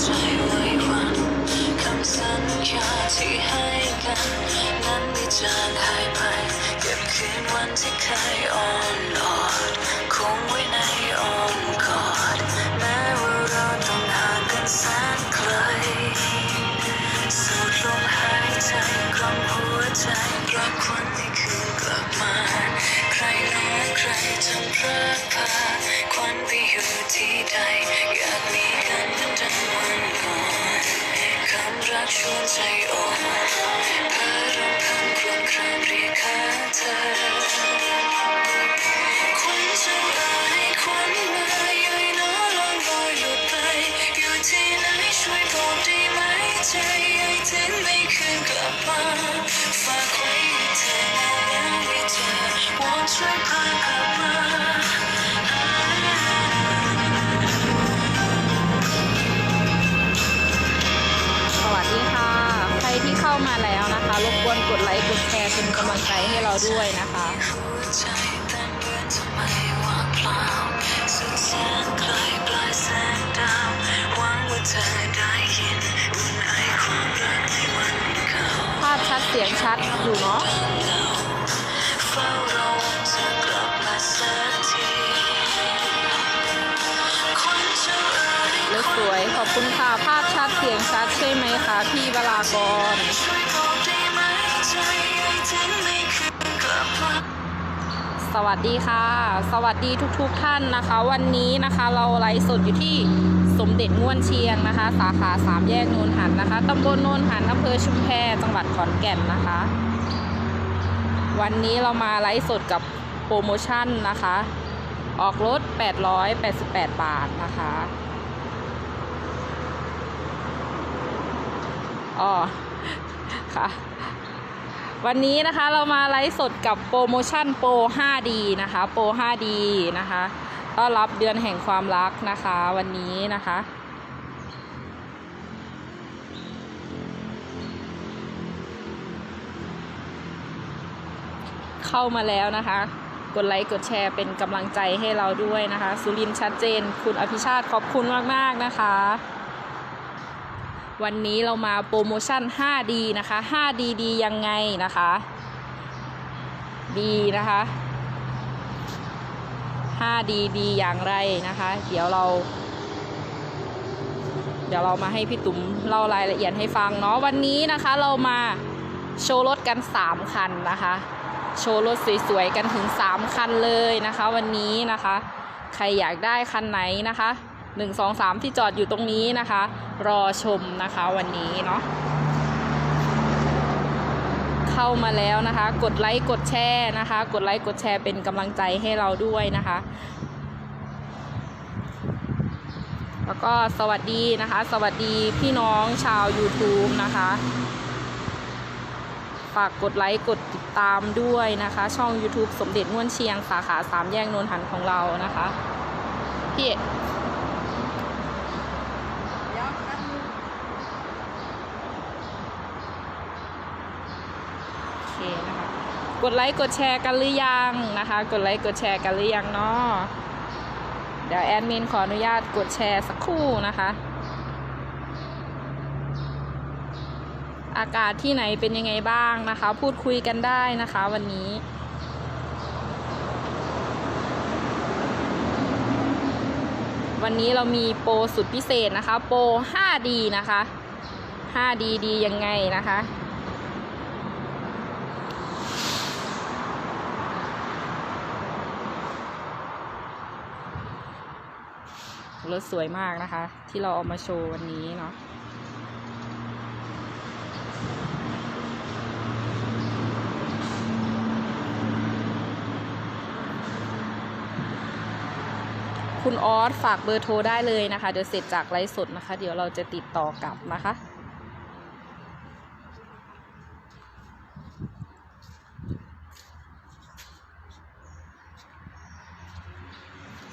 ใจไว้วันคำสัญญาที่ให้กัน นั้นไม่จางหายไป เก็บคืนวันที่เคยอ่อนหลอดคงไว้ในอ้อมกอด แม้ว่าเราต้องห่างกันแสนไกลสูดลมหายใจกล่อมหัวใจรักวันที่คืนกลับมา ใครหน้อใครจะพรากพาควันไปอยู่ที่ใด ชวนใจอ่อนเพ้อรำพันครวญครางเรียกหาเธอควันเจ้าเอ๋ยควันมาย่อยน้อลองลอยหลุดไป อยู่ที่ไหนช่วยบอกได้ไหมใจ ค์กดแชร์เป็นกำลังใจให้เราด้วยนะคะภาพชัดเสียงชัดอยู่เนาะเฝ้ารอวันเธอกลับมาสักทีคนเจ้าเอ๋ยเลือสวยขอบคุณค่ะ ภาพชัดเสียงชัดใช่ไหมคะ พี่วรากร สวัสดีค่ะ สวัสดีทุกๆท่านนะคะ วันนี้นะคะเราไลฟ์สดอยู่ที่สมเด็จง่วนเชียงนะคะ สาขาสามแยกโนนหันนะคะตำบลโนนหันอำเภอชุมแพจังหวัดขอนแก่นนะคะ วันนี้เรามาไลฟ์สดกับโปรโมชั่นนะคะ ออกรถ 888 บาทนะคะอ๋อค่ะ วันนี้นะคะเรามาไลฟ์สดกับโปรโมชั่นโปร 5D นะคะ โปร 5D นะคะต้อนรับเดือนแห่งความรักนะคะ วันนี้นะคะ เข้ามาแล้วนะคะ กดไลค์กดแชร์เป็นกำลังใจให้เราด้วยนะคะ สุรินทร์ชัดเจน คุณอภิชาติขอบคุณมาก ๆ นะคะ วันนี้เรามาโปรโมชั่น 5D นะคะ 5D ดียังไงนะคะ ดีนะคะ 5D ดีอย่างไรนะคะ เดี๋ยวเรา เดี๋ยวเรามาให้พี่ตุ๋มเล่ารายละเอียดให้ฟังเนาะวันนี้นะคะเรามาโชว์รถกัน 3 คันนะคะ โชว์รถสวยๆกันถึง 3 คันเลยนะคะ วันนี้นะคะ ใครอยากได้คันไหนนะคะ 1 2 3 ที่จอดอยู่ตรงนี้นะคะ รอชมนะคะวันนี้เนาะเข้ามาแล้วนะคะ กดไลค์กดแชร์นะคะ กดไลค์กดแชร์เป็นกำลังใจให้เราด้วยนะคะ แล้วก็สวัสดีนะคะ สวัสดีพี่น้องชาว YouTube นะคะ ฝากกดไลค์กดติดตามด้วยนะคะ ช่อง YouTube สมเด็จง่วนเชียงสาขาสามแยกนนหันของเรานะคะพี่ โอเคนะคะ กดไลค์กดแชร์กันหรือยังนะคะ กดไลค์กดแชร์กันหรือยังเนาะเดี๋ยวแอดมินขออนุญาตกดแชร์สักครู่นะคะ อากาศที่ไหนเป็นยังไงบ้างนะคะ พูดคุยกันได้นะคะวันนี้วันนี้เรามีโปรสุดพิเศษนะคะ โปร 5D นะคะ 5D ดียังไงนะคะ รถสวยมากนะคะ ที่เราเอามาโชว์วันนี้เนาะคุณออสฝากเบอร์โทรได้เลยนะคะ เดี๋ยวเสร็จจากไลฟ์สดนะคะ เดี๋ยวเราจะติดต่อกลับนะคะ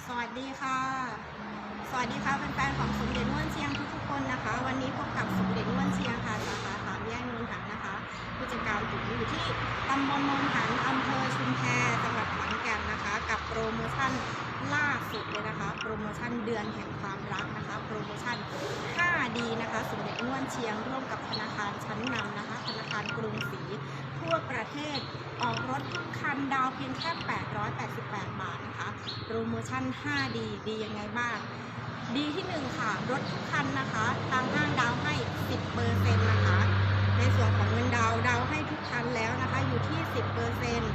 สวัสดีค่ะ สวัสดีค่ะแฟนๆของสมเด็จม่วนเชียงทุกๆคนนะคะ วันนี้พบกับสมเด็จม่วนเชียงค่ะสาขาสามแยกนนท์หันนะคะผู้จัดการอยู่อยู่ที่ตำบลนนท์หันอำเภอชุมแพจังหวัดขอน อนแก่นนะคะ กับ โปรโมชั่นล่าสุดเลยนะคะ โปรโมชั่นเดือนแห่งความรักนะคะ โปรโมชั่น 5D นะคะ สมเด็จม่วนเชียงร่วมกับธนาคารชั้นนำนะคะ ธนาคารกรุงศรีทั่วประเทศออกรถทุกคันดาวเพียงแค่ 888 บาทนะคะ โปรโมชั่น 5D ดียังไงบ้าง ดีที่หนึ่งค่ะ รถทุกคันนะคะ ทางห้างดาวให้ 10เปอร์เซ็นต์นะคะ ในส่วนของเงินดาวดาวให้ทุกคันแล้วนะคะ อยู่ที่ 10เปอร์เซ็นต์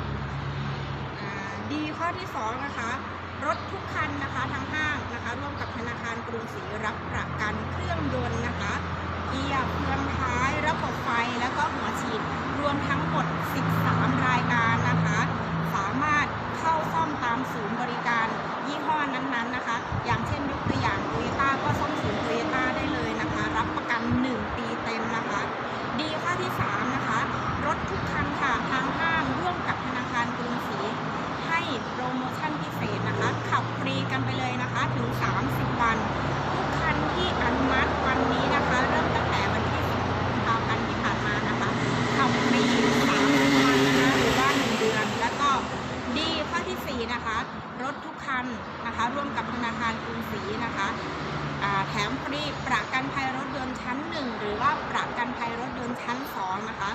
ดีข้อที่2นะคะรถทุกคันนะคะทางห้างนะคะ ร่วมกับธนาคารกรุงศรีรับประกันเครื่องยนต์นะคะเกียร์เพื่องท้ายระบบไฟแล้วก็หัวฉีดรวมทั้งหมด 13 รายการนะคะ สามารถเข้าซ่อมตามศูนย์บริการยี่ห้อนั้นๆนะคะ อย่างเช่นยกตัวอย่างโตโยต้าก็ซ่อมศูนย์โตโยต้าได้เลยนะคะ รับประกัน 1 ปีเต็มนะคะ ดีข้อที่ 3 นะคะ รถทุกคันค่ะ ทางห้างร่วมกับธนาคารกรุงศรีให้ โปรโมชั่นพิเศษนะคะ ขับฟรีกันไปเลยนะคะ ถึง 30 วัน ทุกคันที่อนุมัติวันนี้นะคะ เริ่มตั้งแต่วันที่16กุมภาพันธ์ที่ผ่านมานะคะ ขับฟรี30วันนะคะหรือว่า 1 เดือน แล้วก็ดีข้อทีสี่4 นะคะ รถทุกคันนะคะ ร่วมกับธนาคารกรุงศรีนะคะ แถมฟรีประกันภัยรถยนต์ชั้น 1 หรือว่าประกันภัยรถยนต์ชั้น 2 นะคะ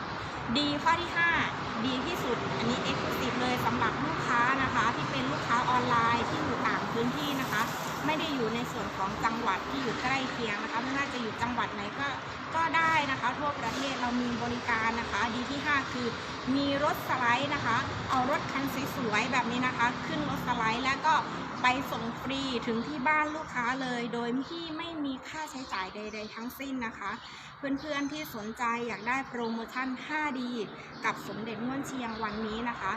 ดีข้อที่ 5 ดีที่สุด อันนี้เอ็กซ์คลูซีฟเลยสำหรับลูกค้านะคะ ที่เป็นลูกค้าออนไลน์ที่อยู่ต่างพื้นที่นะคะ ไม่ได้อยู่ในส่วนของจังหวัดที่อยู่ใกล้เคียงนะคะ ไม่ว่าจะอยู่จังหวัดไหนก็ก็ได้นะคะ ทั่วประเทศเรามี ริการนะคะ ดีที่ 5 คือมีรถสไลด์นะคะ เอารถคันสวยๆแบบนี้นะคะ ขึ้นรถสไลด์แล้วก็ไปส่งฟรีถึงที่บ้านลูกค้าเลย โดยที่ไม่มีค่าใช้จ่ายใด ๆ ทั้งสิ้นนะคะ เพื่อนๆที่สนใจอยากได้โปรโมชั่น 5D กับสมเด็จม่วนเชียงวันนี้นะคะ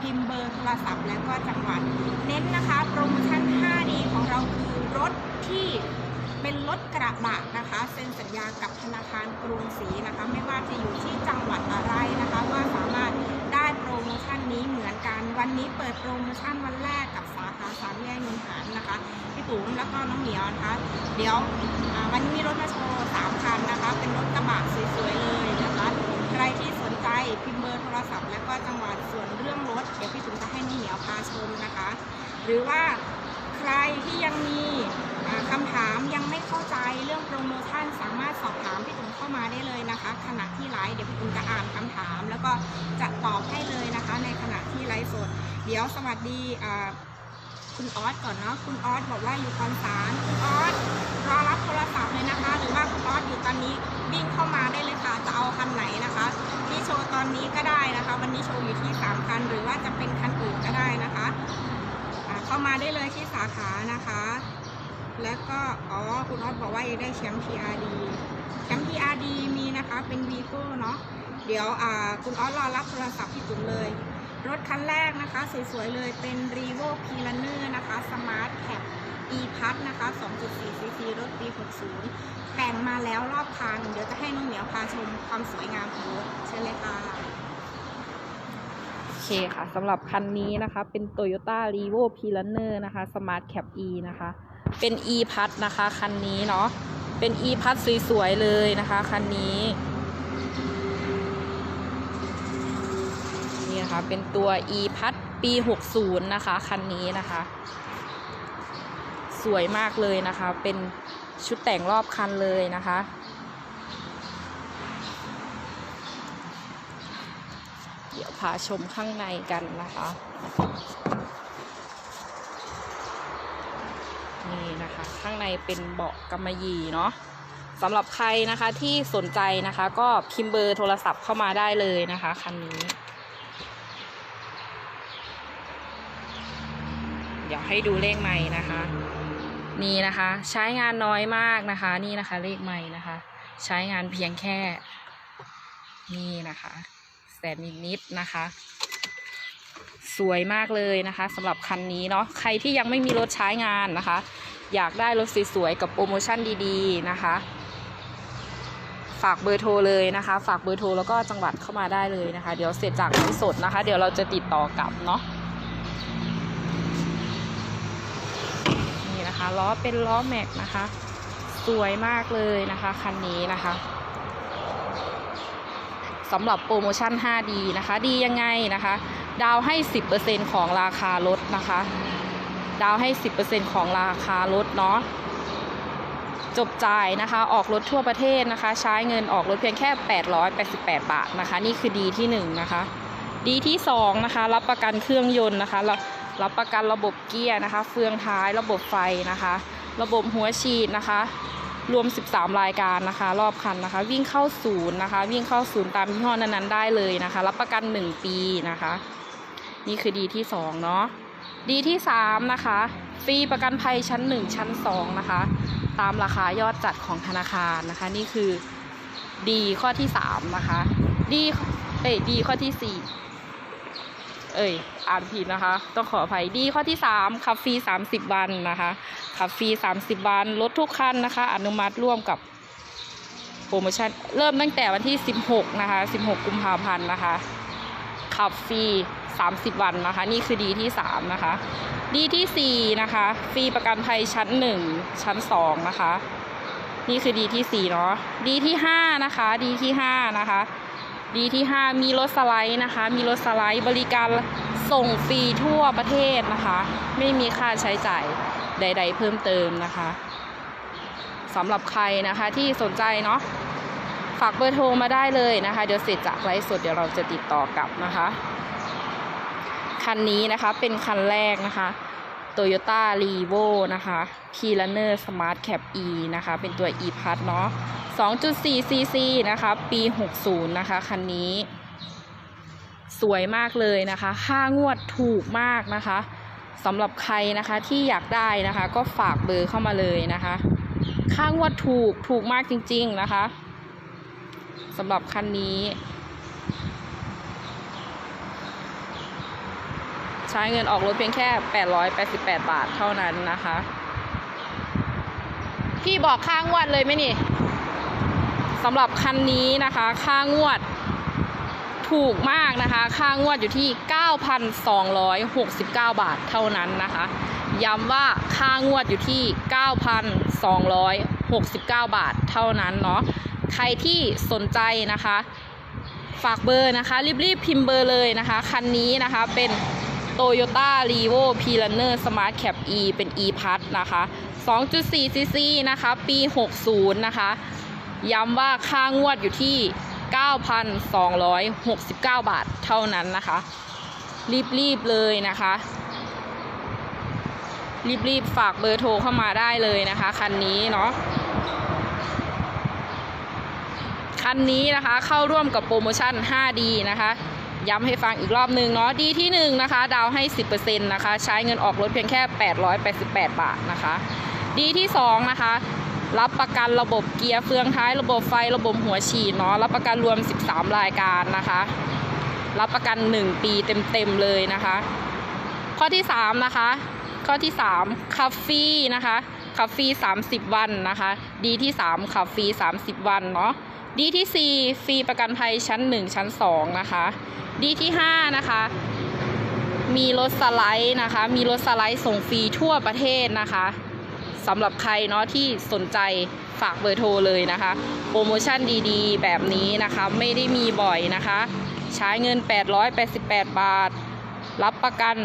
พิมพ์เบอร์โทรศัพท์แล้วก็จังหวัด เน้นนะคะ โปรโมชั่น 5D ของเราคือรถที่ เป็นรถกระบะนะคะเซ็นสัญญากับธนาคารกรุงศรีนะคะ ไม่ว่าจะอยู่ที่จังหวัดอะไรนะคะก็สามารถได้โปรโมชั่นนี้เหมือนกัน วันนี้เปิดโปรโมชั่นวันแรกกับสาขาสามแยกนนทานนะคะพี่ตุ๋มแล้วก็น้องเหมียวนะคะเดี๋ยววันนี้มีรถมาโชว์สามคันนะคะ เป็นรถกระบะสวยๆเลยนะคะใครที่สนใจพิมพ์เบอร์โทรศัพท์แล้วก็จังหวัดส่วนเรื่องรถเดี๋ยวพี่ตุ๋มจะให้น้องเหมียวพาชมนะคะ หรือว่าใครที่ยังมี คำถามยังไม่เข้าใจเรื่องโปรโมชั่นสามารถสอบถามพี่ตุ๋มเข้ามาได้เลยนะคะ ขณะที่ไลฟ์เดี๋ยวพี่ตุ๋มจะอ่านคำถาม แล้วก็จะตอบให้เลยนะคะ ในขณะที่ไลฟ์สด เดี๋ยวสวัสดีคุณออสก่อนเนาะคุณออสบอกว่าอยู่คอนสารคุณออสรอรับโทรศัพท์เลยนะคะ หรือว่าคุณออสอยู่ตอนนี้วิ่งเข้ามาได้เลยค่ะจะเอาคันไหนนะคะที่โชว์ตอนนี้ก็ได้นะคะ วันนี้โชว์อยู่ที่3คันหรือว่าจะเป็นคันอื่นก็ได้นะคะเข้ามาได้เลยที่สาขานะคะ แล้วก็อ๋อคุณออสบอกว่าอยากได้แชมป์ TRD แชมป์ TRD มีนะคะเป็น v ีโก้เนาะเดี๋ยวอ่าคุณออสรอรับโทรศัพท์พี่จุ๋มเลย รถคันแรกนะคะ สวยๆเลยเป็น r e v o p l a n e r นอร์นะคะ Smart Cap e p a s นะคะ 2.4 cc รถปี 60 แต่งมาแล้วรอบคันเดี๋ยวจะให้น้องเหมียวพาชมความสวยงามของรถเชิญเลยค่ะโอเคค่ะสำหรับคันนี้นะคะ เป็น Toyota r e v o p l a n e r นะคะ Smart Cap E นะคะ เป็น e p a s นะคะคันนี้เนาะเป็น e p a s สวยๆเลยนะคะคันนี้นี่นะคะเป็นตัว e p a s ปี 60 นะคะคันนี้นะคะ สวยมากเลยนะคะ เป็นชุดแต่งรอบคันเลยนะคะเดี๋ยวพาชมข้างในกันนะคะ นี่นะคะ ข้างในเป็นเบาะกำมะหยี่เนาะสำหรับใครนะคะที่สนใจนะคะ ก็พิมพ์เบอร์โทรศัพท์เข้ามาได้เลยนะคะคันนี้ เดี๋ยวให้ดูเลขใหม่นะคะ นี่นะคะ ใช้งานน้อยมากนะคะ นี่นะคะ เลขใหม่นะคะ ใช้งานเพียงแค่ นี่นะคะ แสนนิดๆนะคะ สวยมากเลยนะคะสำหรับคันนี้เนาะใครที่ยังไม่มีรถใช้งานนะคะ อยากได้รถสวยๆกับโปรโมชั่นดีๆนะคะ ฝากเบอร์โทรเลยนะคะ ฝากเบอร์โทรแล้วก็จังหวัดเข้ามาได้เลยนะคะ เดี๋ยวเสร็จจากไลฟ์สดนะคะ เดี๋ยวเราจะติดต่อกลับเนาะนี่นะคะล้อเป็นล้อแม็กนะคะ สวยมากเลยนะคะคันนี้นะคะสำหรับโปรโมชั่น 5D นะคะ ดียังไงนะคะ ดาวให้ 10%ของราคารถนะคะ ดาวให้ 10%ของราคารถเนาะจบจ่ายนะคะ ออกรถทั่วประเทศนะคะ ใช้เงินออกรถเพียงแค่ 888 บาทนะคะ นี่คือดีที่ 1 นะคะ ดีที่ 2 นะคะ รับประกันเครื่องยนต์นะคะรับรับประกันระบบเกียร์นะคะ เฟืองท้ายระบบไฟนะคะ ระบบหัวฉีดนะคะ รวม 13 รายการนะคะ รอบคันนะคะ วิ่งเข้าศูนย์นะคะ วิ่งเข้าศูนย์ตามยี่ห้อนั้นๆได้เลยนะคะ รับประกัน 1 ปีนะคะ นี่คือดีที่2เนาะดีที่3นะคะฟรีประกันภัยชั้น1ชั้น2นะคะ ตามราคายอดจัดของธนาคารนะคะ นี่คือดีข้อที่3นะคะดีเอ้ยดีข้อที่4เอ้ยอ่านผิดนะคะ ต้องขออภัยดีข้อที่ 3 ขับฟรี 30 วันนะคะ ขับฟรี 30 วันลดทุกคันนะคะ อนุมัติร่วมกับโปรโมชั่น เริ่มตั้งแต่วันที่ 16 นะคะ 16 กุมภาพันธ์นะคะ ขับฟรี 30 วันนะคะ นี่คือดีที่ 3 นะคะ ดีที่ 4 นะคะ ฟรีประกันภัยชั้น 1 ชั้น 2 นะคะ นี่คือดีที่ 4 เนาะดีที่ 5 นะคะ ดีที่ 5 นะคะ ดีที่ 5 มีรถสไลด์นะคะ มีรถสไลด์บริการส่งฟรีทั่วประเทศนะคะ ไม่มีค่าใช้จ่ายใด ๆ เพิ่มเติมนะคะสำหรับใครนะคะที่สนใจเนาะ ฝากเบอร์โทรมาได้เลยนะคะ เดี๋ยวเสร็จจากไลฟ์สดเดี๋ยวเราจะติดต่อกลับนะคะ คันนี้นะคะเป็นคันแรกนะคะ Toyota r e v o นะคะ k e y r u n n e r Smart Cap E นะคะ เป็นตัว e p a s เนาะ2.4 cc นะคะ ปี 60 นะคะ คันนี้ สวยมากเลยนะคะ ค่างวดถูกมากนะคะสำหรับใครนะคะที่อยากได้นะคะ ก็ฝากเบอร์เข้ามาเลยนะคะ ค่างวดถูกถูกมากจริง ๆ นะคะ สำหรับคันนี้ ใช้เงินออกรถเพียงแค่ 888 บาทเท่านั้นนะคะ พี่บอกค่างวดเลยไหมนี่สำหรับคันนี้นะคะค่างวดถูกมากนะคะ ค่างวดอยู่ที่ 9,269 บาทเท่านั้นนะคะ ย้ำว่าค่างวดอยู่ที่ 9,269 บาทเท่านั้นเนาะ ใครที่สนใจนะคะ ฝากเบอร์นะคะ รีบๆพิมพ์เบอร์เลยนะคะ คันนี้นะคะเป็น Toyota r e v o p r u n n e r Smart Cap E เป็น e p a s นะคะ 2.4 cc นะคะ ปี 60 นะคะ ย้ำว่าค่างวดอยู่ที่ 9,269 บาทเท่านั้นนะคะ รีบๆเลยนะคะ รีบๆ ฝากเบอร์โทรเข้ามาได้เลยนะคะ คันนี้เนาะ คันนี้นะคะเข้าร่วมกับโปรโมชั่น 5D นะคะ ย้ำให้ฟังอีกรอบหนึ่งเนาะดีที่1นะคะ ดาวให้ 10%นะคะ ใช้เงินออกรถเพียงแค่ 888 บาทนะคะ ดีที่2นะคะรับประกันระบบเกียร์เฟืองท้ายระบบไฟระบบหัวฉีดเนาะรับประกันรวม 13 รายการนะคะ รับประกัน 1 ปีเต็มๆเลยนะคะ ข้อที่ 3 นะคะ ข้อที่ 3คัฟฟี่นะคะคัฟฟี่ 30 วันนะคะ ดีที่ 3คัฟฟี่ 30 วันเนาะ ดีที่ 4 ฟรีประกันภัยชั้น 1 ชั้น 2 นะคะ ดีที่ 5 นะคะ มีรถสไลด์นะคะ มีรถสไลด์ส่งฟรีทั่วประเทศนะคะสำหรับใครเนาะที่สนใจฝากเบอร์โทรเลยนะคะ โปรโมชั่นดีๆ แบบนี้นะคะ ไม่ได้มีบ่อยนะคะ ใช้เงิน 888 บาท รับประกัน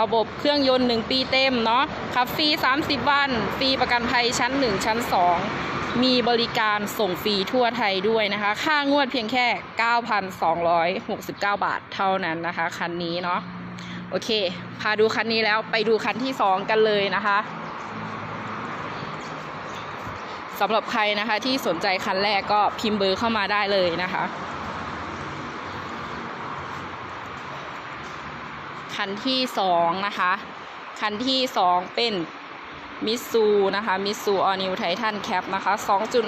ระบบเครื่องยนต์ 1 ปีเต็มเนาะขับฟรี 30 วัน ฟรีประกันภัยชั้น 1 ชั้น 2 มีบริการส่งฟรีทั่วไทยด้วยนะคะ ค่างวดเพียงแค่ 9,269 บาทเท่านั้นนะคะ คันนี้เนาะโอเค พาดูคันนี้แล้วไปดูคันที่ 2 กันเลยนะคะสำหรับใครนะคะที่สนใจคันแรกก็พิมพ์เบอร์เข้ามาได้เลยนะคะ คันที่สองนะคะ คันที่สองเป็น มิตซูนะคะมิตซูออนิวไททันแคปนะคะ2จุด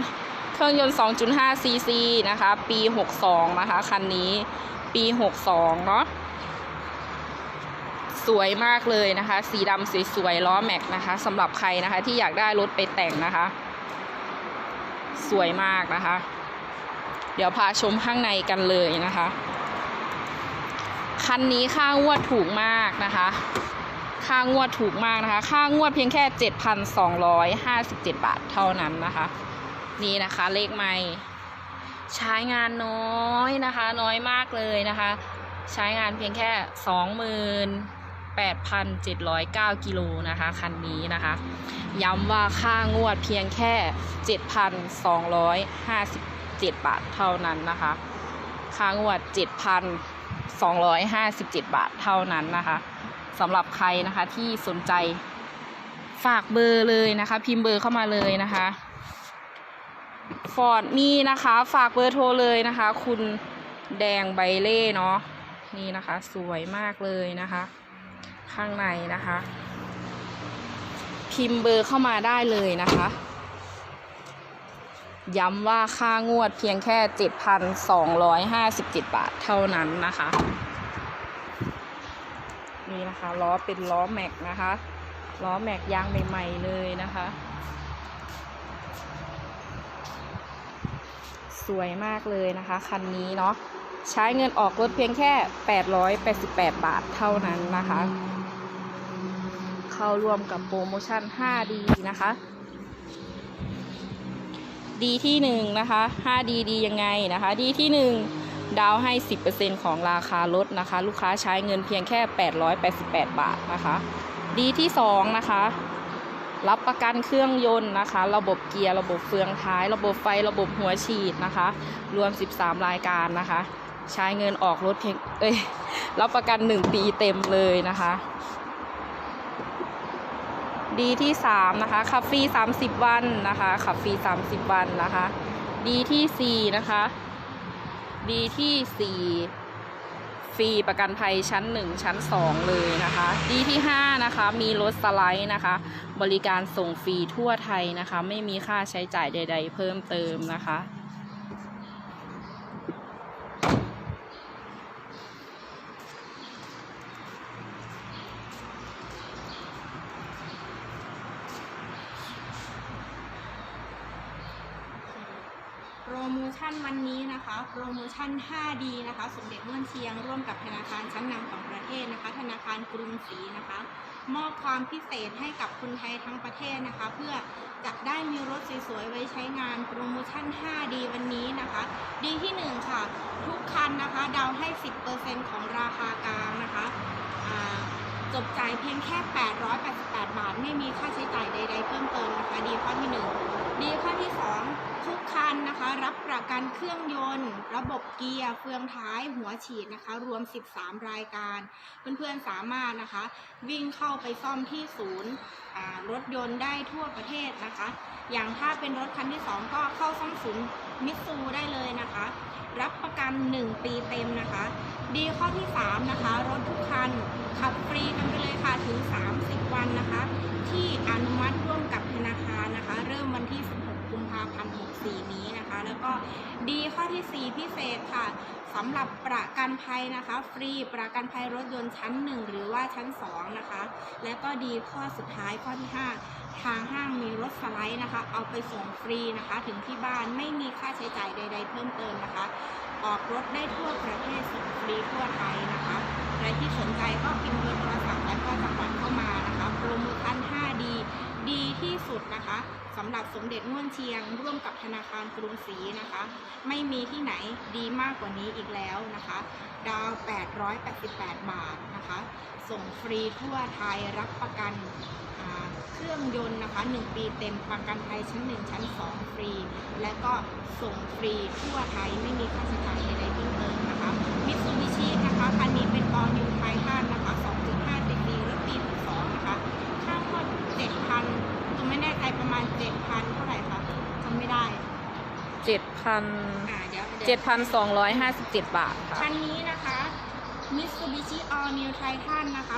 เครื่องยนต์ 2.5 ซีซีนะคะ ปี 62 นะคะ คันนี้ปี 62 เนาะสวยมากเลยนะคะ สีดำสวยๆล้อแม็กนะคะสำหรับใครนะคะที่อยากได้รถไปแต่งนะคะ สวยมากนะคะ เดี๋ยวพาชมข้างในกันเลยนะคะ คันนี้ค่างวดถูกมากนะคะ ค่างวดถูกมากนะคะ ค่างวดเพียงแค่ 7,257 บาทเท่านั้นนะคะ นี่นะคะเลขไม่ใช้งานน้อยนะคะ น้อยมากเลยนะคะ ใช้งานเพียงแค่ 28,709 กิโลนะคะ คันนี้นะคะ ย้ำว่าค่างวดเพียงแค่ 7,257 บาทเท่านั้นนะคะ ค่างวด 7,257 บาทเท่านั้นนะคะ สำหรับใครนะคะที่สนใจฝากเบอร์เลยนะคะ พิมพ์เบอร์เข้ามาเลยนะคะฟอร์ดมีนะคะ ฝากเบอร์โทรเลยนะคะ คุณแดงใบเล่เนาะนี่นะคะ สวยมากเลยนะคะ ข้างในนะคะ พิมพ์เบอร์เข้ามาได้เลยนะคะย้ำว่าค่างวดเพียงแค่ 7,257 บาทเท่านั้นนะคะ นี่นะคะล้อเป็นล้อแม็กนะคะล้อแม็กยางใหม่ๆเลยนะคะ สวยมากเลยนะคะ คันนี้เนาะใช้เงินออกรถเพียงแค่ 888 บาทเท่านั้นนะคะ เข้าร่วมกับโปรโมชั่น 5D นะคะ ดีที่หนึ่งนะคะ 5D ดียังไงนะคะ ดีที่หนึ่ง ดาวให้ 10%ของราคารถนะคะ ลูกค้าใช้เงินเพียงแค่ 888 บาทนะคะ ดีที่สองนะคะ รับประกันเครื่องยนต์นะคะ ระบบเกียร์ ระบบเฟืองท้าย ระบบไฟ ระบบหัวฉีดนะคะ รวม 13 รายการนะคะ ใช้เงินออกรถเพียง เอ้ย รับประกัน 1 ปีเต็มเลยนะคะดีที่ 3 นะคะขับฟรี 30 วันนะคะขับฟรี 30 วันนะคะ ดีที่ 4 นะคะ ดีที่4ฟรีประกันภัยชั้น1ชั้น2เลยนะคะ ดีที่5นะคะ มีรถสไลด์นะคะ บริการส่งฟรีทั่วไทยนะคะ ไม่มีค่าใช้จ่ายใด ๆ เพิ่มเติมนะคะ โปรโม ชั่นวันนี้นะคะ โปรโมชั่น 5D นะคะ สมเด็จม่วนเชียง ร่วมกับธนาคารชั้นนำของประเทศนะคะ ธนาคารกรุงศรีนะคะ มอบความพิเศษให้กับคนไทยทั้งประเทศนะคะ เพื่อจะได้มีรถสวยๆไว้ใช้งาน โปรโมชั่น 5D วันนี้นะคะ ดีที่ 1 ค่ะ ทุกคันนะคะ ดาวให้ 10%ของราคากลางนะคะจบจ่ายเพียงแค่ 888 บาท ไม่มีค่าใช้จ่ายใด ๆ เพิ่มเติมนะคะ ดีข้อที่ 1 ดีข้อที่ 2 ทุกคันนะคะ รับประกันเครื่องยนต์ ระบบเกียร์เฟืองท้ายหัวฉีดนะคะ รวม 13 รายการ เพื่อนๆสามารถนะคะ วิ่งเข้าไปซ่อมที่ศูนย์รถยนต์ได้ทั่วประเทศนะคะ อย่างถ้าเป็นรถคันที่ 2 ก็เข้าซ่อมศูนย์มิตซูได้เลยนะคะ รับประกัน 1 ปีเต็มนะคะ ดีข้อที่ 3 นะคะ รถทุกคันขับฟรีกันไปเลยค่ะถึง 30 วันนะคะ ที่อนุมัติร่วมกับธนาคารนะคะ เริ่มวันที่ 16 กุมภาพันธ์64นี้นะคะ แล้วก็ดีข้อที่ 4 พิเศษค่ะสำหรับประกันภัยนะคะ ฟรีประกันภัยรถยนต์ชั้น 1 หรือว่าชั้น 2 นะคะ และก็ดีข้อสุดท้ายข้อที่ 5 ทางห้างมีรถสไลด์นะคะ เอาไปส่งฟรีนะคะ ถึงที่บ้านไม่มีค่าใช้จ่ายใด ๆ เพิ่มเติมนะคะ ออกรถได้ทั่วประเทศส่งฟรีทั่วไทยนะคะใครที่สนใจก็พิมพ์เบอร์โทรศัพท์และก็จังหวัดเข้ามานะคะโปรโมชั่น5 ที่สุดนะคะสำหรับสมเด็จม่วนเชียง ร่วมกับธนาคารกรุงศรีนะคะ ไม่มีที่ไหนดีมากกว่านี้อีกแล้วนะคะ ดาว 888 บาทนะคะ ส่งฟรีทั่วไทยรับประกันเครื่องยนต์นะคะ 1 ปีเต็มประกันภัยชั้น 1 ชั้น 2 ฟรี และก็ส่งฟรีทั่วไทยไม่มีค่าใช้จ่ายใดๆเพิ่มเติมนะคะมิตซูบิชินะคะคันนี้เป็นออนิวไททันนะคะ 2.5ซีซีรถปี 62 นะคะ ค่าทอด7,000ตัวไม่แน่ใจประมาณ7,000เท่าไหร่คะจำไม่ได้7,000อ่าเดี๋ยวเดี๋ยว7,257บาทค่ะคันนี้นะคะ Mitsubishi All New Titan นะคะ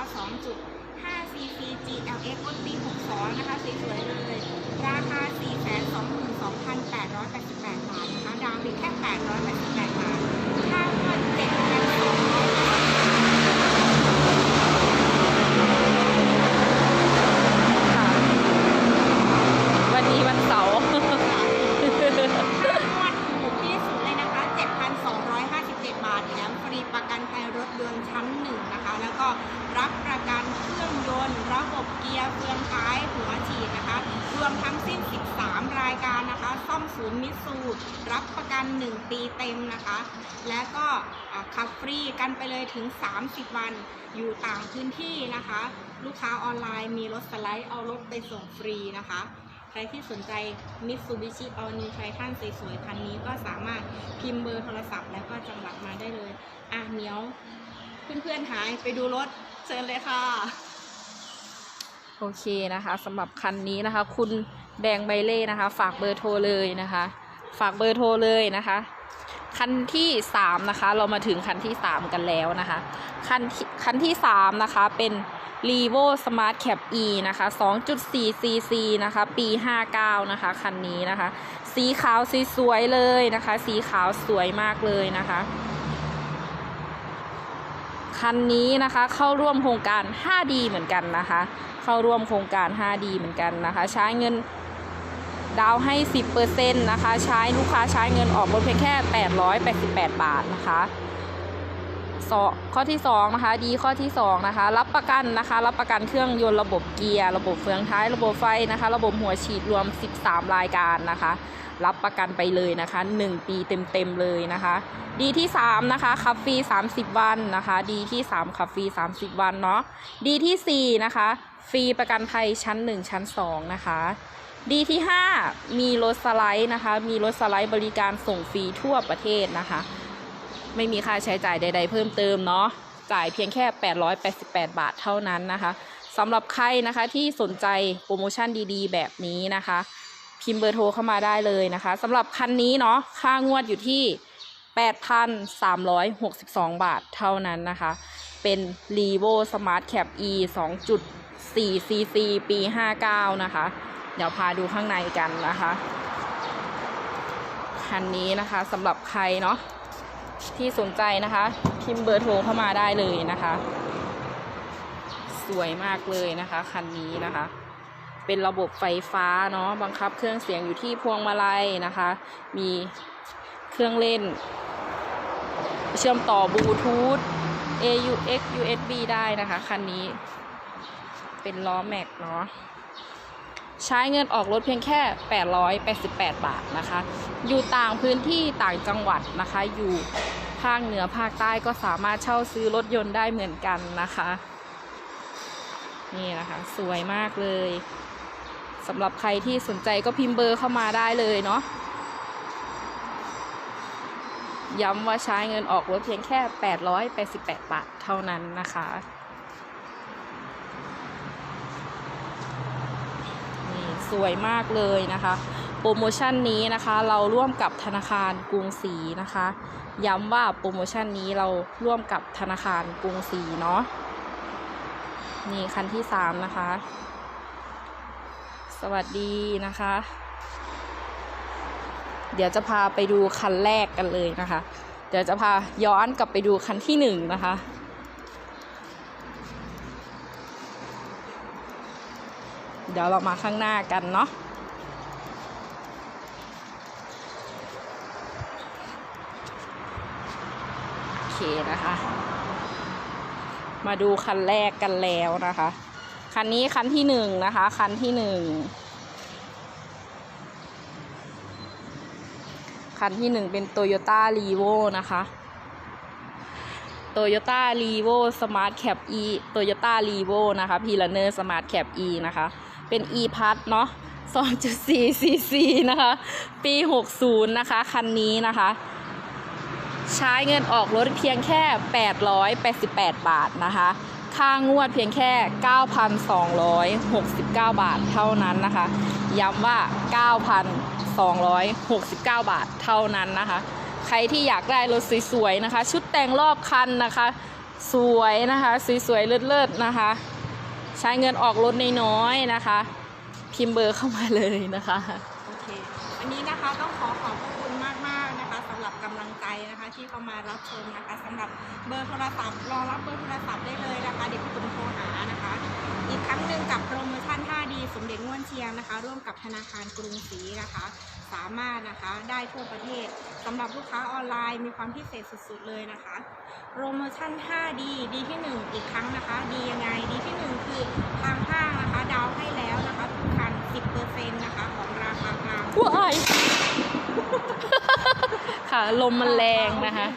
2.5 cc GLX รถปี62นะคะสวยๆเลยราคา422,888บาทนะคะดาวน์เพียงแค่888บาทค่างวด7,200 ค่ะ วันนี้วันเสาร์ ค่างวดถูกที่สุดเลยนะคะ 7,257 บาท แถมฟรีประกันภัยรถยนต์ชั้นหนึ่งนะคะ แล้วก็รับประกันเครื่องยนต์ ระบบเกียร์ เฟืองท้าย หัวฉีดนะคะ รวมทั้งสิ้น 13 ร รายการนะคะ ซ่อมศูนย์มิตซูรับประกัน 1 ปีเต็มนะคะ และก็อ่าขับ ฟรีกันไปเลยถึง 30 วัน อยู่ต่างพื้นที่นะคะ ลูกค้าออนไลน์มีรถสไลด์เอารถไปส่งฟรีนะคะ ใครที่สนใจ Mitsubishi All New Triton สวยๆคันนี้ก็สามารถพิมพ์เบอร์โทรศัพท์แล้วก็จังหวัดมาได้เลย อะเหนียวเพื่อนๆหายไปดูรถเชิญเลยค่ะ โอเคนะคะสำหรับคันนี้นะคะ คุณแดงใบเล่นะคะ ฝากเบอร์โทรเลยนะคะ ฝากเบอร์โทรเลยนะคะ คันที่สามนะคะ เรามาถึงคันที่สามกันแล้วนะคะ คันที่คันที่สามนะคะ เป็น r e v o Smart Cap E นะคะ2.4 cc นะคะ ปี 59 นะคะ คันนี้นะคะ สีขาวสวยๆเลยนะคะ สีขาวสวยมากเลยนะคะ คันนี้นะคะเข้าร่วมโครงการ 5D เหมือนกันนะคะ เข้าร่วมโครงการ 5D เหมือนกันนะคะ ใช้เงิน ดาวให้ 10%นะคะ ใช้ลูกค้าใช้เงินออกรถเพียงแค่ 888 บาทนะคะข้อที่2นะคะดีข้อที่2นะคะรับประกันนะคะ รับประกันเครื่องยนต์ระบบเกียร์ระบบเฟืองท้ายระบบไฟนะคะ ระบบหัวฉีดรวม 13 รายการนะคะ รับประกันไปเลยนะคะ 1 ปีเต็มๆเลยนะคะ ดีที่3นะคะขับฟรี30 วันนะคะดีที่3ขับฟรี30 วันเนาะดีที่4นะคะฟรีประกันภัยชั้น 1 ชั้น 2 นะคะ ดีที่ 5 มีรถสไลด์นะคะ มีรถสไลด์บริการส่งฟรีทั่วประเทศนะคะ ไม่มีค่าใช้จ่ายใด ๆ เพิ่มเติมเนาะ จ่ายเพียงแค่ 888 บาทเท่านั้นนะคะสำหรับใครนะคะที่สนใจโปรโมชั่นดีๆ แบบนี้นะคะ พิมพ์เบอร์โทรเข้ามาได้เลยนะคะสำหรับคันนี้เนาะ ค่างวดอยู่ที่ 8,362 บาทเท่านั้นนะคะ เป็น r e v o Smart Cap E 2.4 cc ปี 59 นะคะ เดี๋ยวพาดูข้างในกันนะคะ คันนี้นะคะสำหรับใครเนาะที่สนใจนะคะ พิมพ์เบอร์โทรเข้ามาได้เลยนะคะ สวยมากเลยนะคะ คันนี้นะคะ เป็นระบบไฟฟ้าเนาะบังคับเครื่องเสียงอยู่ที่พวงมาลัยนะคะ มีเครื่องเล่น เชื่อมต่อบลูทูธ AUX USB ได้นะคะ คันนี้เป็นล้อแม็กเนาะ ใช้เงินออกรถเพียงแค่ 888 บาทนะคะ อยู่ต่างพื้นที่ต่างจังหวัดนะคะ อยู่ภาคเหนือภาคใต้ก็สามารถเช่าซื้อรถยนต์ได้เหมือนกันนะคะ นี่นะคะ สวยมากเลยสำหรับใครที่สนใจก็พิมพ์เบอร์เข้ามาได้เลยเนาะย้ำว่าใช้เงินออกรถเพียงแค่ 888 บาทเท่านั้นนะคะ นี่ สวยมากเลยนะคะ โปรโมชั่นนี้นะคะเราร่วมกับธนาคารกรุงศรีนะคะ ย้ำว่าโปรโมชั่นนี้เราร่วมกับธนาคารกรุงศรีเนาะนี่คันที่สามนะคะ สวัสดีนะคะ เดี๋ยวจะพาไปดูคันแรกกันเลยนะคะ เดี๋ยวจะพาย้อนกลับไปดูคันที่หนึ่งนะคะ เดี๋ยวเรามาข้างหน้ากันเนาะโอเคนะคะ มาดูคันแรกกันแล้วนะคะ คันนี้คันที่หนึ่งนะคะ คันที่หนึ่งคันที่หนึ่งเป็น Toyota r e v o นะคะ Toyota r e v o Smart Cap E Toyota r e v o นะคะ p l a n e r Smart Cap E นะคะ เป็น e p a s เนาะ2.4 cc นะคะ ปี 60 นะคะ คันนี้นะคะ ใช้เงินออกรถเพียงแค่ 888 บาทนะคะ ค่างวดเพียงแค่ 9,269 บาทเท่านั้นนะคะ ย้ำว่า 9,269 บาทเท่านั้นนะคะ ใครที่อยากได้รถสวยๆนะคะ ชุดแต่งรอบคันนะคะ สวยนะคะ สวยๆเลิศๆนะคะ ใช้เงินออกรถน้อยๆนะคะ พิมพ์เบอร์เข้ามาเลยนะคะโอเควันนี้นะคะต้องขอขอบพระคุณมากๆนะคะสำหรับกำลังใจนะคะ ที่เข้ามารับชมนะคะสำหรับเบอร์โทรศัพท์รอรับเบอร์โทรศัพท์ได้เลยนะคะเดี๋ยวคุณโทรหานะคะ อีกครั้งหนึ่งกับโปรโมชั่น 5D สมเด็จง่วนเชียงนะคะ ร่วมกับธนาคารกรุงศรีนะคะ สามารถนะคะได้ทั่วประเทศสำหรับลูกค้าออนไลน์มีความพิเศษสุดๆเลยนะคะโปรโมชั่น 5D ดีที่ 1 อีกครั้งนะคะ ดียังไงดีที่ 1 คือทางห้างนะคะ ดาวให้แล้วนะคะทุกคัน 10%นะคะของราคากลางว้ายค่ะ ลมมันแรงนะคะ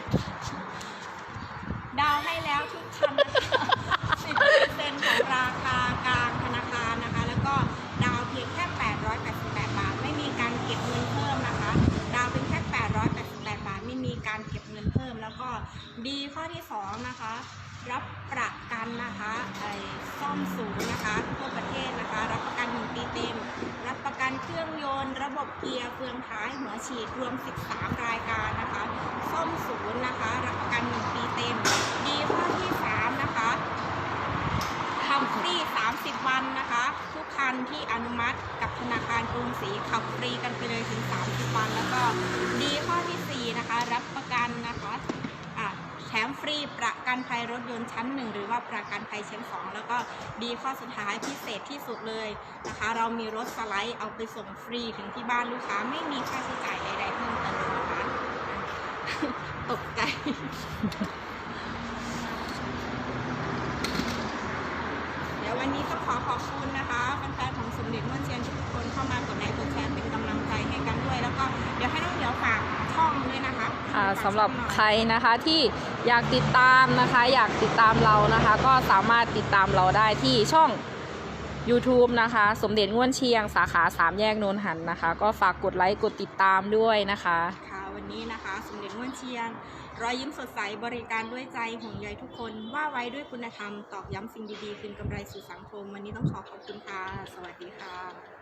ฉีดรวม 13 รายการนะคะ ซ่อมศูนย์นะคะ รับประกัน 1 ปีเต็ม ดีข้อที่ 3 นะคะทำฟรี 30 วันนะคะ ทุกคันที่อนุมัติกับธนาคารกรุงศรีขับฟรีกันไปเลยถึง 30 วัน แล้วก็ดีข้อทีสี่ 4 นะคะ รับประกันนะคะอะแถมฟรีประกันภัยร ถยนต์ชั้น1หรือว่าประกันภัยชั้น2แล้วก็ดีข้อสุดท้ายพิเศษที่สุดเลยนะคะ เรามีรถสไลด์เอาไปส่งฟรีถึงที่บ้านลูกค้าไม่มีค่าใช้จ่ายใดๆเพิ่มเติมนะคะตกใจเดี๋ยววันนี้ต้องขอขอบคุณนะคะแฟนๆของสมเด็จม่วนเชียนทุกคนเข้ามากดไลค์กดแชร์เป็นกำลังใจให้กันด้วย แล้วก็เดี๋ยวให้น้องเดียวฝาก ช่องด้วยนะคะค่ะฝากสำหรับช่องน่อยใครนะคะที่อยากติดตามนะคะ อยากติดตามเรานะคะ ก็สามารถติดตามเราได้ที่ช่อง YouTube นะคะ สมเด็จง่วนเชียง สาขา3แยกโนนหันนะคะ ก็ฝากกดไลค์กดติดตามด้วยนะคะค่ะวันนี้นะคะ สมเด็จม่วนเชียง รอยยิ้มสดใสบริการด้วยใจห่วงใยทุกคน ว่าไว้ด้วยคุณธรรม ตอกย้ำสิ่งดีๆ คืนกำไรสู่สังคม วันนี้ต้องขอขอบคุณค่ะ สวัสดีค่ะ